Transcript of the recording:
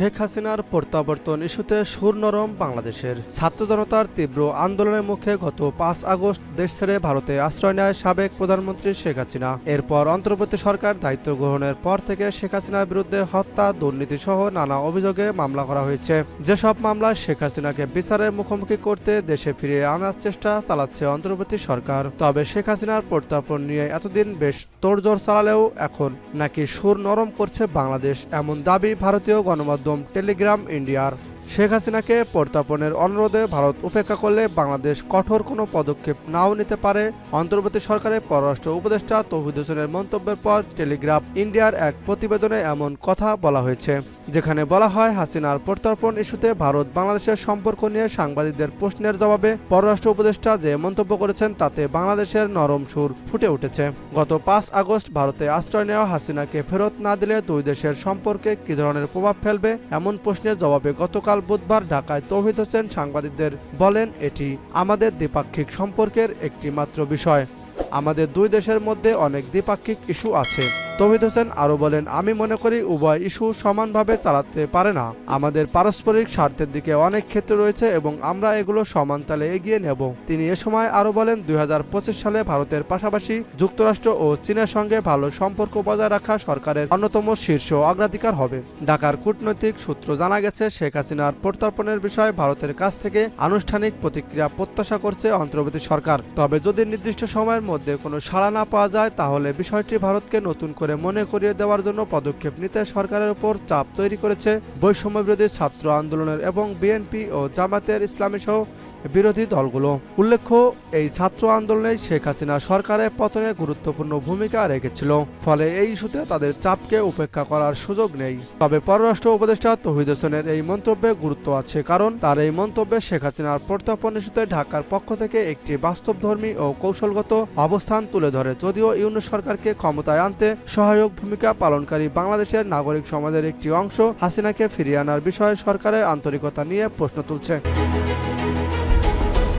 শেখ হাসিনার প্রত্যাবর্তন ইস্যুতে সুর নরম বাংলাদেশের। ছাত্র জনতার তীব্র আন্দোলনের মুখে গত পাঁচ আগস্ট দেশ ছেড়ে ভারতে আশ্রয় নেয় সাবেক প্রধানমন্ত্রী শেখ হাসিনা। এরপর অন্তর্বর্তী সরকার দায়িত্ব গ্রহণের পর থেকে শেখ হাসিনার বিরুদ্ধে হত্যা দুর্নীতি সহ নানা অভিযোগে মামলা করা হয়েছে। যেসব মামলায় শেখ হাসিনাকে বিচারের মুখোমুখি করতে দেশে ফিরিয়ে আনার চেষ্টা চালাচ্ছে অন্তর্বর্তী সরকার। তবে শেখ হাসিনার প্রত্যাপন নিয়ে এতদিন বেশ তোড়জোড় চালালেও এখন নাকি সুর নরম করছে বাংলাদেশ। এমন দাবি ভারতীয় গণমাধ্যম টেলিগ্রাম ইন্ডিয়ার শেখ হাসিনাকে প্রত্যাপনের অনুরোধে ভারত উপেক্ষা করলে বাংলাদেশ কঠোর কোনো পদক্ষেপ নাও নিতে পারে। অন্তর্বর্তী সরকারের পররাষ্ট্র উপদেষ্টা তৌহিদ হোসেনের মন্তব্যের পর টেলিগ্রাফ ইন্ডিয়ার এক প্রতিবেদনে এমন কথা বলা হয়েছে, যেখানে বলা হয় হাসিনার প্রত্যর্পণ ইস্যুতে ভারত বাংলাদেশের সম্পর্ক নিয়ে সাংবাদিকদের প্রশ্নের জবাবে পররাষ্ট্র উপদেষ্টা যে মন্তব্য করেছেন তাতে বাংলাদেশের নরম সুর ফুটে উঠেছে। গত পাঁচ আগস্ট ভারতে আশ্রয় নেওয়া হাসিনাকে ফেরত না দিলে দুই দেশের সম্পর্কে কী ধরনের প্রভাব ফেলবে এমন প্রশ্নের জবাবে গতকাল বুধবার ঢাকায় তৌহিদ হোসেন সাংবাদিকদের বলেন, এটি আমাদের দ্বিপাক্ষিক সম্পর্কের একটি মাত্র বিষয়। আমাদের দুই দেশের মধ্যে অনেক দ্বিপাক্ষিক ইস্যু আছে। তৌহিদ হোসেন আরও বলেন, আমি মনে করি উভয় ইস্যু সমানভাবে চালাতে পারে না। আমাদের পারস্পরিক স্বার্থের দিকে অনেক ক্ষেত্র রয়েছে এবং আমরা এগুলো সমান তালে এগিয়ে নেব। তিনি এ সময় আরও বলেন, দুই হাজার পঁচিশ সালে ভারতের পাশাপাশি যুক্তরাষ্ট্র ও চীনের সঙ্গে ভালো সম্পর্ক বজায় রাখা সরকারের অন্যতম শীর্ষ অগ্রাধিকার হবে। ঢাকার কূটনৈতিক সূত্র জানা গেছে, শেখ হাসিনার প্রত্যর্পণের বিষয়ে ভারতের কাছ থেকে আনুষ্ঠানিক প্রতিক্রিয়া প্রত্যাশা করছে অন্তর্বর্তী সরকার। তবে যদি নির্দিষ্ট সময়ের মধ্যে কোনো সাড়া না পাওয়া যায়, তাহলে বিষয়টি ভারতকে নতুন করে মনে করিয়ে দেওয়ার জন্য পদক্ষেপ নিতে সরকারের উপর চাপ তৈরি করেছে বৈষম্য বিরোধী ছাত্র আন্দোলনের এবং বিএনপি ও জামাতের ইসলামী সহ বিরোধী দলগুলো। উল্লেখ্য, এই ছাত্র আন্দোলনে শেখ হাসিনা সরকারের পতনে গুরুত্বপূর্ণ ভূমিকা রেখেছিল। ফলে এই ইস্যুতে তাদের চাপকে উপেক্ষা করার সুযোগ নেই। তবে পররাষ্ট্র উপদেষ্টা তহিদ হোসেনের এই মন্তব্যে গুরুত্ব আছে কারণ তার এই মন্তব্যে শেখ হাসিনার প্রত্যাপন ইস্যুতে ঢাকার পক্ষ থেকে একটি বাস্তবধর্মী ও কৌশলগত অবস্থান তুলে ধরে। যদিও ইউনুস সরকারকে ক্ষমতায় আনতে সহায়ক ভূমিকা পালনকারী বাংলাদেশের নাগরিক সমাজের একটি অংশ হাসিনাকে ফিরিয়ে আনার বিষয়ে সরকারের আন্তরিকতা নিয়ে প্রশ্ন তুলছে।